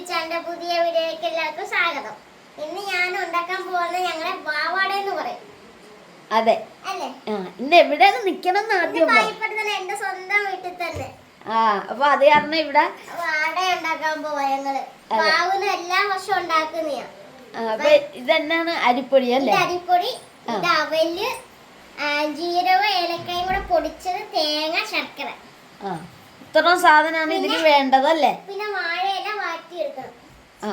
ചാനലിന്റെ പുതിയ വീഡിയോയിലേക്ക് എല്ലാവർക്കും സ്വാഗതം. ഇന്ന് ഞാൻ ഉണ്ടാക്കാൻ പോകുന്നത് ഞങ്ങളെ വാവാട എന്ന് പറയും. അതെ. അല്ലേ? ഇന്ന് എവിടെ നിക്കണം എന്ന് ആദ്യം എന്റെ സ്വന്തം വീട്ടിൽ തന്നെ. ആ അപ്പൊ അത് കാരണം ഇവിടെ വാട ഉണ്ടാക്കാൻ പോവാ ഞങ്ങൾ. വാവിന് എല്ലാ വർഷവും ഉണ്ടാക്കുന്നയാ. അപ്പൊ ഇതെന്നാണ് അരിപ്പൊടി അല്ലേ? അരിപ്പൊടി. ഇത് അവൽ ജീരകം ഏലക്കായും കൂടെ പൊടിച്ചത് തേങ്ങ ശർക്കര. ആ. ഇത്രയും സാധനമാണ് ഇതിന് വേണ്ടതല്ലേ പിന്നെ വാഴയില ആ.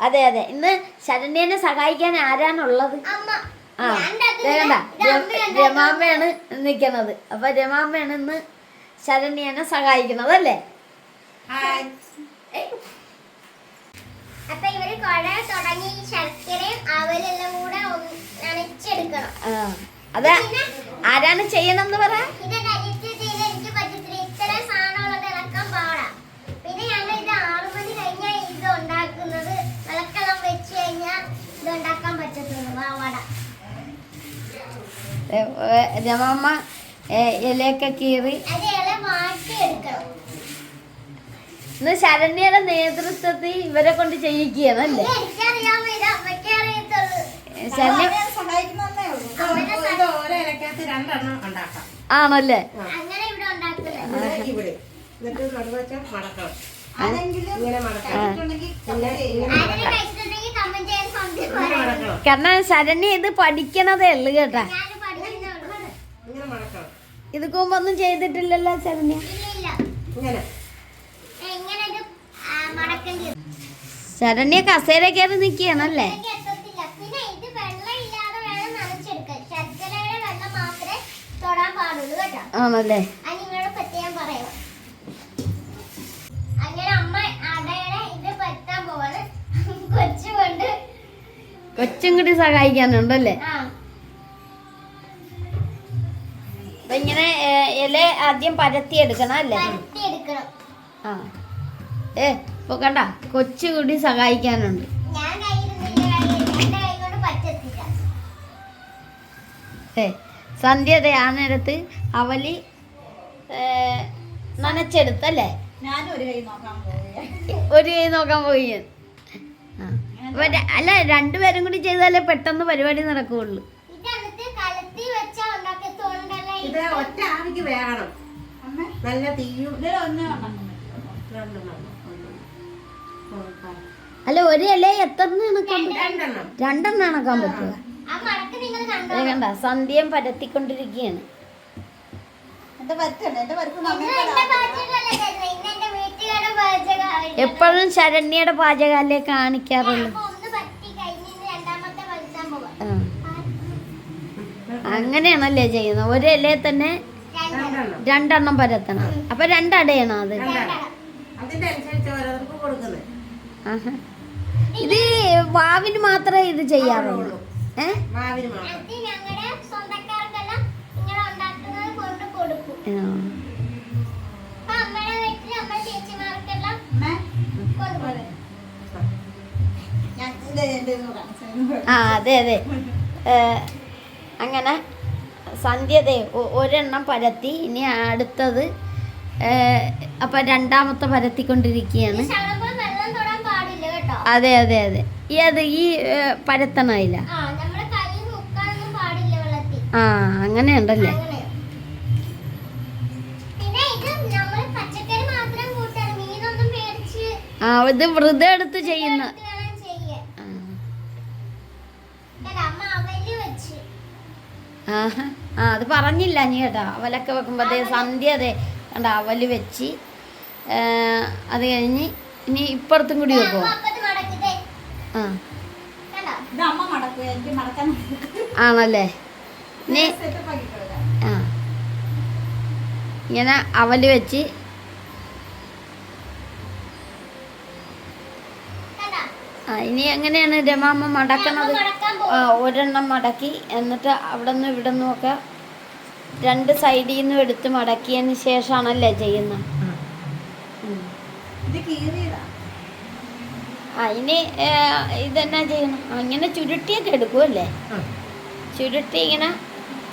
അതെ അതെ. ഇന്ന് ശരണ്യനെ സഹായിക്കാൻ ആരാണുള്ളത് അമ്മ. ആ. വേണ്ട. രമാമ്മയാണ് നിൽക്കുന്നത്. അപ്പൊ രമാമ്മയാണ് ഇന്ന് ശരണ്യനെ സഹായിക്കുന്നത് അല്ലേ? അപ്പൊ ഇവർ കുഴ തുടങ്ങി ശർക്കരയും അവലെല്ലാം കൂടെ നനച്ചെടുക്കണം. ആ. അതെ. ആരാണ് ചെയ്യണം എന്ന് ഇത് പിന്നെ ഇലയൊക്കെ കീറി. ഇന്ന് ശരണ്യയുടെ നേതൃത്വത്തിൽ ഇവരെ കൊണ്ട് ചെയ്യിക്കുകയെന്നല്ലേ ആണല്ലേ? കാരണം ശരണ്യ ഇത് പഠിക്കണതേ ഉള്ളു കേട്ടാ ഞാൻ പഠിക്കുന്നുള്ളൂ ഇങ്ങനെ മടക്കണം ഇത് ഒന്നും ചെയ്തിട്ടില്ലല്ലോ ഇല്ല ഇങ്ങനെ. ശരണ്യ കസേര കയറി നിൽക്കുകയാണല്ലേ ആണല്ലേ? കൊച്ചും കൂടി ഇത് ഇങ്ങനെ ഇല ആദ്യം പരത്തി എടുക്കണം അല്ലേ ആ. ഏ ഇപ്പൊ കണ്ട കൊച്ചു കൂടി സഹായിക്കാനുണ്ട്. ഏ സന്ധ്യതെ ആ നേരത്ത് അവലി നനച്ചെടുത്തല്ലേ ഒരു കൈ നോക്കാൻ പോവുകയാണ്. ഒരു കൈ നോക്കാൻ പോയി അല്ല രണ്ടുപേരും കൂടി ചെയ്താലേ പെട്ടെന്ന് പരിപാടി നടക്കുകയുള്ളൂ ഇത് എന്നിട്ട് കലത്തി വെച്ചാ ഉണ്ടാക്കത്തോണ്ടല്ല ഇത് ഒറ്റ ആവിക്ക് വേകണം. നല്ല തീയും. അല്ല ഒരു ഇല എത്ര രണ്ടെണ്ണം. ആണക്കാൻ ഇണക്കാൻ പറ്റുക. ആ മടക്ക് നിങ്ങൾ കണ്ടോ അത് കണ്ട സന്ധ്യം പരത്തിക്കൊണ്ടിരിക്കുകയാണ്. എപ്പോഴും ശരണ്യയുടെ പാചകാലേ പരുപ്പ് ഇത് എന്റെ പാചകമല്ല ചേട്ടനെ. ഇന്ന് എന്റെ വീട്ടുകാരുടെ പാചകമാണ്. എപ്പോഴും ശരണ്യയുടെ പാചകമല്ലേ കാണിക്കാറുള്ളൂ അപ്പൊ ഒന്ന് പറ്റി കഴിഞ്ഞ് ഇനി രണ്ടാമത്തെ പഴുത്താൻ പോവാം. ആ. അങ്ങനെയാണല്ലേ ചെയ്യുന്നത്? ഒരു ഇലയിൽ തന്നെ രണ്ടെണ്ണം. പരത്തണം. അപ്പൊ രണ്ടടയാണോ അത്? ഇത് വാവിന് മാത്രമേ ഇത് ചെയ്യാറുള്ളൂ ആ. അതെ അതെ. അങ്ങനെ സന്ധ്യത ഒരെണ്ണം പരത്തി. ഇനി അടുത്തത് അപ്പം രണ്ടാമത്തെ പരത്തിക്കൊണ്ടിരിക്കുകയാണ്. അതെ അതെ അതെ. ഈ അത് ഈ പരത്തണമില്ല ആ അങ്ങനെ ഉണ്ടല്ലേ? ആ ഇത് വൃതെടുത്ത് എടുത്ത് ചെയ്യുന്ന എടുത്ത് വേണം ചെയ്യാൻ ആ. എന്നിട്ട് അമ്മ അവൽ വെച്ച് ആഹാ. ആ അത് പറഞ്ഞില്ല നീ കേട്ടോ. അവലൊക്കെ വെക്കുമ്പോഴത്തേ സന്ധ്യ അതെ. കണ്ട അവൽ വെച്ച്. അത് കഴിഞ്ഞ് ഇനി ഇപ്പുറത്തും കൂടി വെക്കുമോ ആ. ആണല്ലേ? ഇനി ആ. ഇങ്ങനെ അവൽ വെച്ച് കണ്ടോ ആ ഇനി എങ്ങനെയാണ് രമാമ്മ മടക്കണത്? ഒരെണ്ണം മടക്കി. എന്നിട്ട് അവിടെ നിന്ന് ഇവിടെ നിന്നൊക്കെ രണ്ട് സൈഡിൽ നിന്നും എടുത്ത് മടക്കിയതിന് ശേഷമാണല്ലേ ചെയ്യുന്നത്? അതിന് ഇതെന്നാ ചെയ്യണം? അങ്ങനെ ചുരുട്ടിയൊക്കെ എടുക്കുമല്ലേ ചുരുട്ടി ഇങ്ങനെ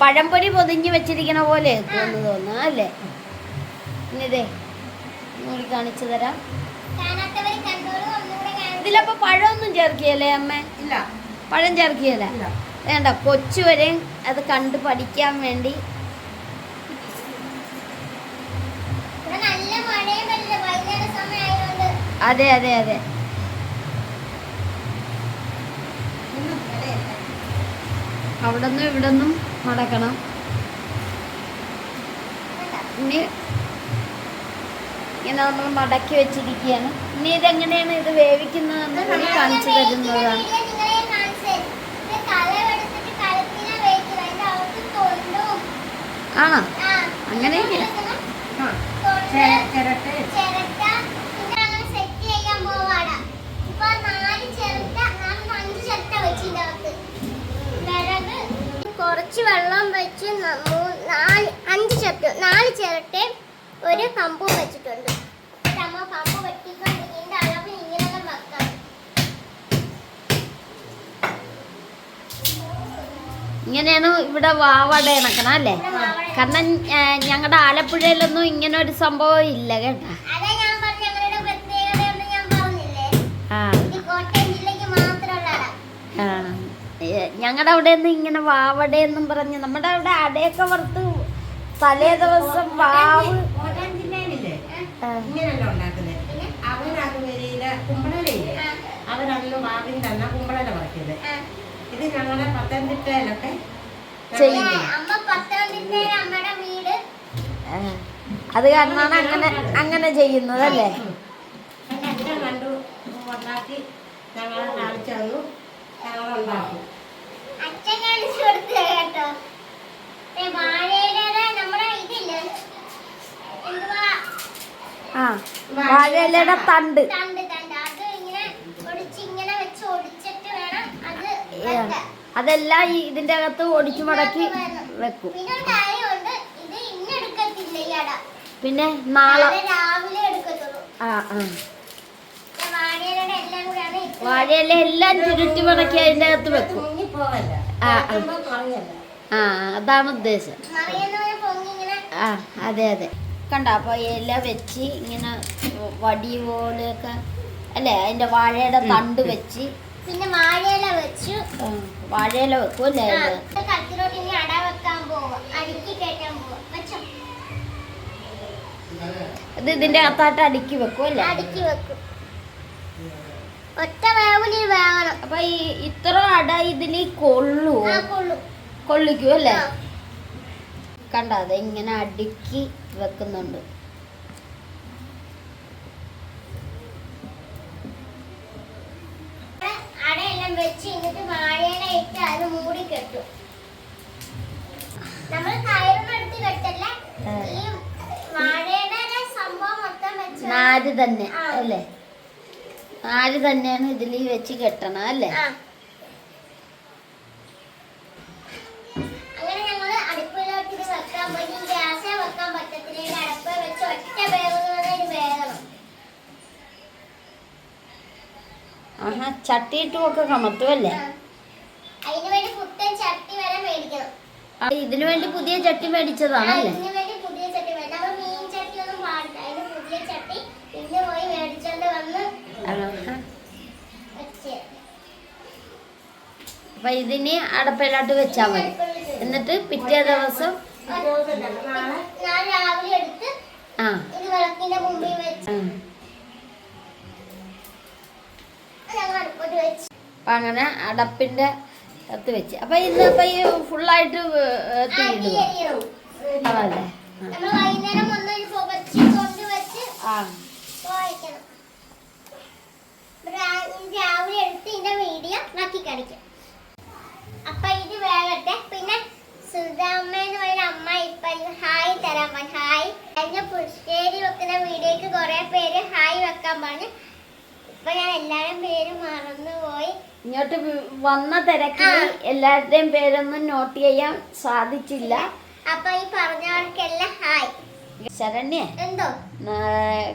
പഴംപൊരി പൊതിഞ്ഞ് വെച്ചിരിക്കണ പോലെ തോന്നുന്നു തോന്നുന്നു അല്ലേ? ഇനി ഇതേ ഒന്നുകൂടി കാണിച്ചു തരാം. ഇതിലപ്പോ പഴമൊന്നും ചേർക്കിയല്ലേ അമ്മ? ഇല്ല. പഴം ചേർക്കിയല്ലേ വേണ്ട കൊച്ചു വരെ അത് കണ്ടു പഠിക്കാൻ വേണ്ടി. അതെ അതെ അതെ. അവിടെ നിന്നും ഇവിടെ നിന്നും മടക്കണം ഇനി ഇങ്ങനെ നമ്മൾ മടക്കി വെച്ചിരിക്കുകയാണ്. ഇനി ഇതെങ്ങനെയാണ് ഇത് വേവിക്കുന്നതെന്ന് കൂടി കാണിച്ചു തരുന്നതാണ്. വീഡിയോ നിങ്ങളെ കാണിച്ചു തരും. ഇത് കലമെടുത്തിട്ട് കലത്തിനെ വേവിക്കുക. അതിന്റെ അകത്ത് തൊണ്ടും, ആണോ ആ, അങ്ങനെ ഇതെടുക്കണം. ആ തൊണ്ട്, ചെ- ചിരട്ട ചിരട്ട, പിന്നെ അങ്ങനെ set ചെയ്യാൻ പോവാടാ. ഇപ്പൊ നാല് ചിരട്ട, നാല് അഞ്ച് ചിരട്ട വെച്ച് ഇതിന്റെ അകത്ത്. വിറക് കുറച്ച് വെള്ളം വെച്ച് ന- മൂ- നാല് അഞ്ച് ചിരട്ട നാല് ചിരട്ടയും ഒരു കമ്പും വെച്ചിട്ടുണ്ട് എന്നിട്ട് അമ്മ കമ്പ് വെട്ടിക്കൊണ്ട് ഇതിന്റെ അളവ് ഇങ്ങനെ വെക്കണം ഇങ്ങനെയാണ് ഇവിടെ വാവട ഇണക്കണം അല്ലേ? കാരണം ഞങ്ങളുടെ ആലപ്പുഴയിലൊന്നും ഇങ്ങനെ ഒരു സംഭവം ഇല്ല കേട്ടാ? ഞങ്ങളുടെ അവിടെ നിന്ന് ഇങ്ങനെ വാവടയെന്നും പറഞ്ഞ് നമ്മുടെ അവിടെ അടയൊക്കെ വറുത്ത് തലേ ദിവസം വാവ് ഇത് ഞങ്ങളുടെ പത്തനംതിട്ടയിലൊക്കെ. അത് കാരണമാണ് അങ്ങനെ അങ്ങനെ ചെയ്യുന്നത് അല്ലേ? അച്ഛൻ കണ്ടു ഉണ്ടാക്കി ഞങ്ങളെ കാണിച്ചു തന്നു ഞങ്ങളുണ്ടാക്കും അച്ഛൻ കാണിച്ചു കേട്ടോ. ആ വാഴയിലയുടെ തണ്ട്. തണ്ട് തണ്ട് അത് ഇങ്ങനെ ഒടിച്ച് ഇങ്ങനെ വെച്ച് ഒടിച്ചിട്ട് വേണം വെക്കാൻ. അതെല്ലാം ഈ ഇതിന്റെ അകത്ത് ഒടിച്ചു മടക്കി വെക്കും. പിന്നെ നാളെ ആ ആ. വാഴയിലയുടെ എല്ലാം കൂടെയാണ് ഇട്ട് വാഴയില എല്ലാം ചുരുട്ടി മടക്കി അതിന്റെ അകത്ത് വെക്കും. ആ, അതാണ് ഉദ്ദേശം. ആ അതെ അതെ. കണ്ട അപ്പൊ ഇല വെച്ച് ഇങ്ങനെ വടി പോലെയൊക്കെ അല്ലേ അതിന്റെ വാഴയുടെ തണ്ട് വെച്ച് പിന്നെ വാഴയില വെച്ചു. വാഴയില വെക്കും അല്ലേ? ഇത്? ഇത് കത്തിലോട്ട് ഇനി അട വെക്കാൻ പോവാ. അടുക്കി കയറ്റാൻ പോവാ. വെച്ചോ. ഇത് ഇതിന്റെ അകത്തായിട്ട് അടുക്കി വെക്കും അല്ലേ? അടുക്കി വെക്കും. ഒറ്റ വേവിൽ വേവണം. അപ്പൊ ഈ ഇത്ര അട ഇതിൽ കൊള്ളു. കൊള്ളിക്കുവല്ലേ കൊള്ളിക്കും അല്ലേ. കണ്ട അത് ഇങ്ങനെ അടുക്കി വെക്കുന്നുണ്ട്. അടയെല്ലാം വെച്ച് എന്നിട്ട് വാഴയില ഇട്ട് അത് മൂടി കെട്ടു. നമ്മൾ കയറുന്ന എടുത്ത് കെട്ടല്ല? ഈ വാഴയുടെ സംഭവം മൊത്തം വെച്ച് നാല് തന്നെ അല്ലേ? നാല് തന്നെയാണ് ഇതിൽ വെച്ച് കെട്ടണം അല്ലേ? അങ്ങനെ ഞങ്ങൾ അടുപ്പിലോട്ട് വെക്കാൻ പറ്റും ഗ്യാസേ വെക്കാൻ പറ്റത്തില്ല. അടുപ്പ് വെച്ച് ഒറ്റ വേഗം ഇത് വേകണം ആഹാ ചട്ടിയിട്ടും ഒക്കെ കമത്തും അല്ലേ ആ. അതിന് വേണ്ടി പുത്തൻ ചട്ടി വരെ മേടിക്കണം. ആ, ഇതിനു വേണ്ടി പുതിയ ചട്ടി മേടിച്ചതാണല്ലേ? അപ്പൊ ഇതിന് അടപ്പിലോട്ട് വെച്ചാൽ മതി. എന്നിട്ട് പിറ്റേ ദിവസം ആ ഇത് വിളക്കിന്റെ മുമ്പിൽ വെച്ച് ആ. ഞങ്ങൾ അടുപ്പോട്ട് വെച്ച് അപ്പൊ അങ്ങനെ അടപ്പിന്റെ അത് വെച്ച്. അപ്പൊ അപ്പം ഈ ഫുള്ളായിട്ട് ആ, തീ തീയിടുക എരിയണം. അതെ. നമ്മൾ വൈകുന്നേരം വന്ന് പുകച്ച് ആ. വായിക്കണം. രാ- ഇത് രാവിലെ എടുത്ത് ഇതിന്റെ വീഡിയോ ബാക്കി കാണിക്കാം അപ്പൊ ഇത് വേഗട്ടെ പിന്നെ സുധാമ്മ എന്ന് പറയുന്ന അമ്മ ഇപ്പൊ ഹായ് തരാൻ പറഞ്ഞു. ഹായ്. കഴിഞ്ഞ പുഷ്കേരി വെക്കുന്ന വീഡിയോക്ക് കുറെ പേര് ഹായ് വെക്കാൻ പറഞ്ഞു. ഇപ്പൊ ഞാൻ എല്ലാവരും പേര് മറന്നുപോയി. ഇങ്ങോട്ട് വന്ന തിരക്കിൽ എല്ലാവരുടെയും പേരൊന്നും നോട്ട് ചെയ്യാൻ സാധിച്ചില്ല. അപ്പൊ ഈ പറഞ്ഞവർക്കെല്ലാം ഹായ്. ശരണ്യ എന്തോ?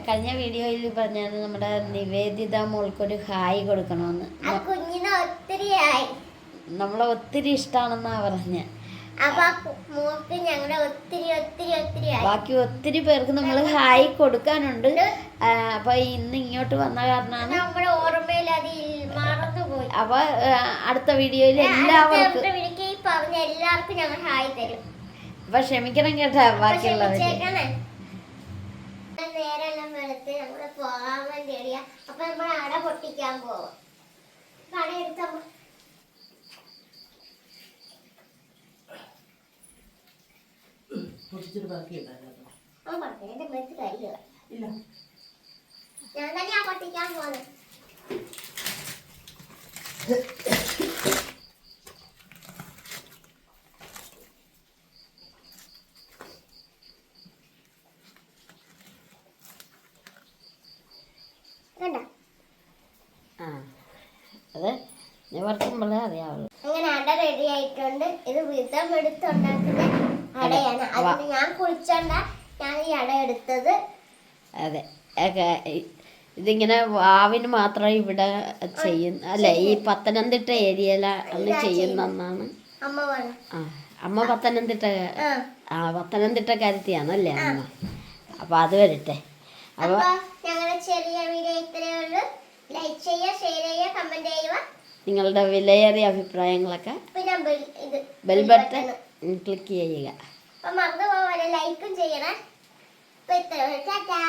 കഴിഞ്ഞ വീഡിയോയിൽ പറഞ്ഞത് നമ്മുടെ നിവേദിത മോൾക്കൊരു ഹായ് കൊടുക്കണമെന്ന്. കുഞ്ഞിന് ഒത്തിരി ഹായ്. നമ്മളെ ഒത്തിരി ഇഷ്ടമാണെന്നാ പറഞ്ഞ. മോൾക്ക് ഞങ്ങളുടെ ഒത്തിരി ഒത്തിരി ഒത്തിരി ബാക്കി ഒത്തിരി പേർക്ക് നമ്മൾ ഹായ് കൊടുക്കാനുണ്ട്. അപ്പൊ ഇന്ന് ഇങ്ങോട്ട് വന്ന കാരണമാണ് നമ്മുടെ ഓർമ്മയിൽ അത് അപ്പൊ അടുത്ത വീഡിയോയിൽ എല്ലാവർക്കും പറഞ്ഞ എല്ലാവർക്കും ഞങ്ങൾ ഹായ് തരും. അപ്പൊ ക്ഷമിക്കണം കേട്ടാ ബാക്കിയുള്ളവര്. ക്ഷമിച്ചേക്കണേ. നേരെല്ലാം വെളുത്ത് നമ്മൾ പോകാൻ വേണ്ടി എറിയ അപ്പൊ നമ്മൾ അട പൊട്ടിക്കാൻ പോവാം. അട എടുത്ത ബാക്കി എന്റെ ഞാൻ തന്നെയാ പൊട്ടിക്കാൻ പോകുന്നത് അത് നിവർത്തുമ്പോഴേ അറിയാവുള്ളൂ. അങ്ങനെ അട റെഡി ആയിട്ടുണ്ട്. ഇത് വിധം എടുത്തുണ്ടാക്കുന്ന അടയാണ്. അതിന് ഞാൻ കുളിച്ചോണ്ട ഞാൻ ഈ അട എടുത്തത്. അതെ. ഇതിങ്ങനെ വാവിന് മാത്രം ഇവിടെ ചെയ്യുന്ന അല്ല ഈ പത്തനംതിട്ട ഏരിയയിലാണ് ചെയ്യുന്നെന്നാണ് ആ അമ്മ പത്തനംതിട്ട ആ. ആ പത്തനംതിട്ടക്കാരത്തിയാണല്ലേ അമ്മ? അപ്പൊ അത് വരട്ടെ. അപ്പൊ ഞങ്ങളുടെ ചെറിയ വീഡിയോ ഇത്രയേ ഉള്ളൂ. ലൈക്ക് ചെയ്യുക ഷെയർ ചെയ്യുക കമന്റ് ചെയ്യുക. നിങ്ങളുടെ വിലയേറിയ അഭിപ്രായങ്ങളൊക്കെ ബെൽബട്ട് ബെൽ ബട്ടൺ ക്ലിക്ക് ചെയ്യുക. അപ്പൊ മറന്നു പോകാതെ ലൈക്കും ചെയ്യണേ. ഇത്ര ടാറ്റാ.